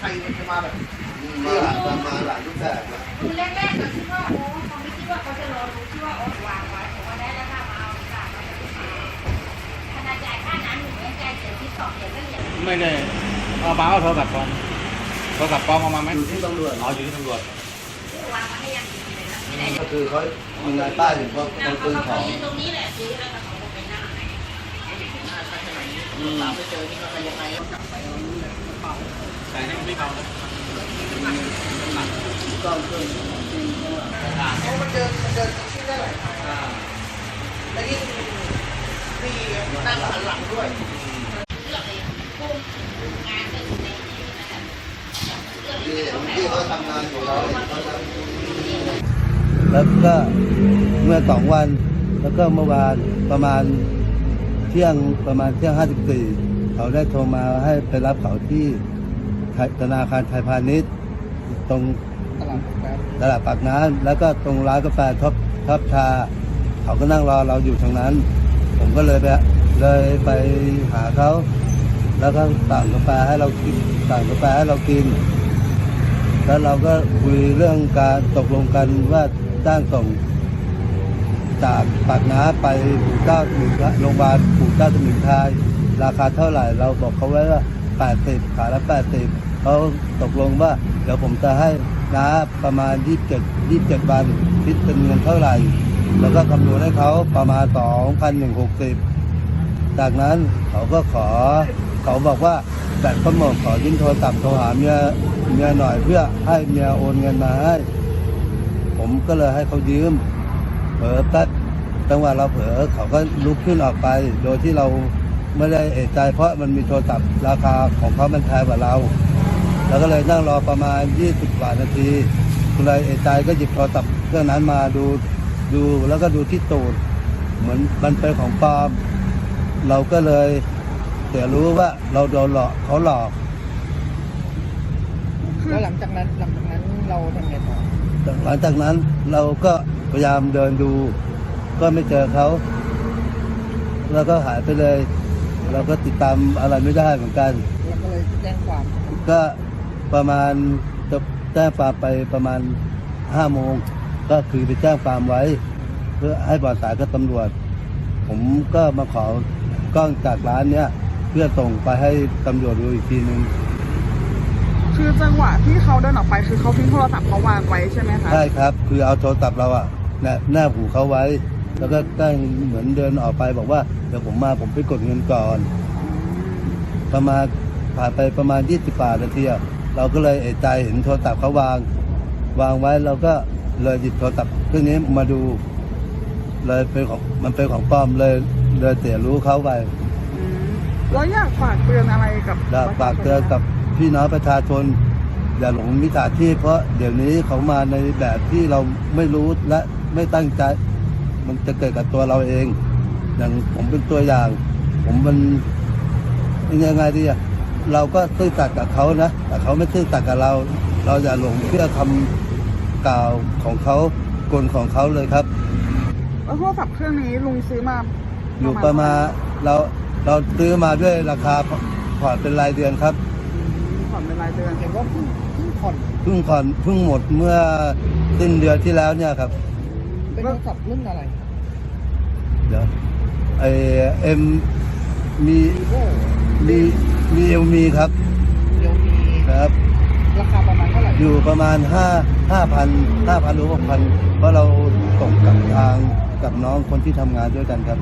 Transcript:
ใครจะมาแบบมาหลายมาหลายรูปแบบนะคือแรกๆก็คิดว่าโอ้เขาไม่คิดว่าเขาจะรอรู้คิดว่าโอ้วางไว้ผมว่าได้แล้วค่ะมาเอาค่ะมาจะขึ้นมาขนาดจ่ายค่าน้ำหนึ่งเดือนจ่ายเสียที่สองเดือนก็เหลือไม่ได้เอามาเอาโทรศัพท์ปลอมโทรศัพท์ปลอมเอามาไหมอยู่ที่ตำรวจอ๋ออยู่ที่ตำรวจวางมาให้ยังดีเลยนะไม่ได้ก็คือเขามีนายป้ายถึงว่านั่เขางเขาซื้อขเขาองยืนตรงนี้แหละซื้อแล้วก็เขาก็ไปนั่งไหน ตามไปเจอที่เขาไปยังไงก็กลับไปแต่นี่มันไม่เบานะก็เพื่อเพราะมันเดินมันเดินขึ้นได้หลายทางอ่าแล้วยิ่งมีนั่งหันหลังด้วยเลือกเลยอยู่ในนี้นะคะเลือกที่ที่ตรงไหนที่ก็เขาทำงานอยู่เราเขาทำแล้วก็เมื่อสองวันแล้วก็เมื่อวานประมาณ เที่ยงประมาณเที่ยงห้าสิบสี่เขาได้โทรมาให้ไปรับเขาที่ธนาคารไทยพาณิชย์ ตรงตลาดแป๊บตลาดปากน้ำแล้วก็ตรงร้านกาแฟท็อปท็อปชา เขาก็นั่งรอเราอยู่ตรงนั้น ผมก็เลยไปเลยไปหาเขาแล้วก็สั่งกาแฟให้เรากินสั่งกาแฟให้เรากิน แล้วเราก็คุยเรื่องการตกลงกันว่าจ้างส่ง จากปากน้ำไปปู่เจ้าสมิงโรงพยาบาลปู่เจ้าสมิงพรายราคาเท่าไหร่เราบอกเขาไว้ว่า80ขาละ80เขาตกลงว่าเดี๋ยวผมจะให้น้าประมาณ 27 27วันคิดเป็นเงินเท่าไหร่ แล้วก็คำนวณให้เขาประมาณ 2,160 จากนั้นเขาก็ขอเขาบอกว่าแบตก็หมดขอยืมโทรศัพท์โทรหาเมียเมียหน่อยเพื่อให้เมียโอนเงินมาให้ ผมก็เลยให้เขายืม เผลอแป๊บจังหวะเราเผลอเขาก็ลุกขึ้นออกไป โดยที่เราไม่ได้เอะใจ เพราะมันมีโทรศัพท์ราคาของเขามันแพงกว่าเราแล้วก็เลยนั่งรอประมาณ 20กว่านาทีก็เลยเอะใจก็หยิบโทรศัพท์เครื่องนั้นมาดูดูแล้วก็ดูที่ตูดเหมือนมันเป็นของปลอมเราก็เลยเสียรู้ว่าเราโดนหลอกเขาหลอกแล้วหลังจากนั้นหลังจากนั้นเราทำไงต่อหลังจากนั้นเราก็ พยายามเดินดู ก็ไม่เจอเขา แล้วก็หายไปเลย เราก็ติดตามอะไรไม่ได้เหมือนกันเราก็เลยแจ้งความก็ประมาณจะแจ้งความไปประมาณห้าโมง ก็คือไปแจ้งความไว้ เพื่อให้บอสายกับตำรวจ ผมก็มาขอกล้องจากร้านเนี้ยเพื่อส่งไปให้ตำรวจดูอีกทีนึงคือจังหวะที่เขาเดินออกไปคือเขาทิ้งโทรศัพท์เขาวางไว้ใช่ไหมคะ ใช่ครับ คือเอาโทรศัพท์เราอะแนบแนบหูเขาไว้ แล้วก็ตั้งเหมือนเดินออกไปบอกว่าเดี๋ยวผมมาผมไปกดเงินก่อน ประมาณผ่านไปประมาณยี่สิบานาทีอะเราก็เลยเอะใจเห็นโทรศัพท์เขาวาง วางไว้เราก็เลยหยิบโทรศัพท์เครื่องนี้มาดู เลยเป็นของมันเป็นของปลอมเลยเลยเสียรู้เขาไปอืมแล้วอยากฝากเตือนอะไรกับอยากฝากเตือนกับพี่น้องประชาชน อย่าหลงมิจฉาชีพเพราะเดี๋ยวนี้เขามาในแบบที่เราไม่รู้และไม่ตั้งใจ มันจะเกิดกับตัวเราเอง อย่างผมเป็นตัวอย่าง ผมมันยังไงดีอะเราก็ซื่อสัตย์กับเขานะแต่เขาไม่ซื่อสัตย์กับเรา เราอย่าหลงเชื่อคำกล่าวของเขากลของเขาเลยครับแล้วโทรศัพท์เครื่องนี้ลุงซื้อมาอยู่ประมาณเราเราซื้อมาด้วยราคาผ่อนเป็นรายเดือนครับ ผ่อนเป็นรายเดือนเห็นว่าเพิ่งเพิ่งผ่อนเพิ่งผ่อนเพิ่งหมดเมื่อสิ้นเดือนที่แล้วเนี่ยครับ เป็นโทรศัพท์รุ่นอะไรเดี๋ยวไอเอ็มมี vivo มีมีเอลมีครับเรียวมีนะครับ ราคาประมาณเท่าไหร่อยู่ประมาณห้าห้าพันห้าพันหรือหกพันเพราะเราส่งกับทางกับน้องคนที่ทำงานด้วยกันครับ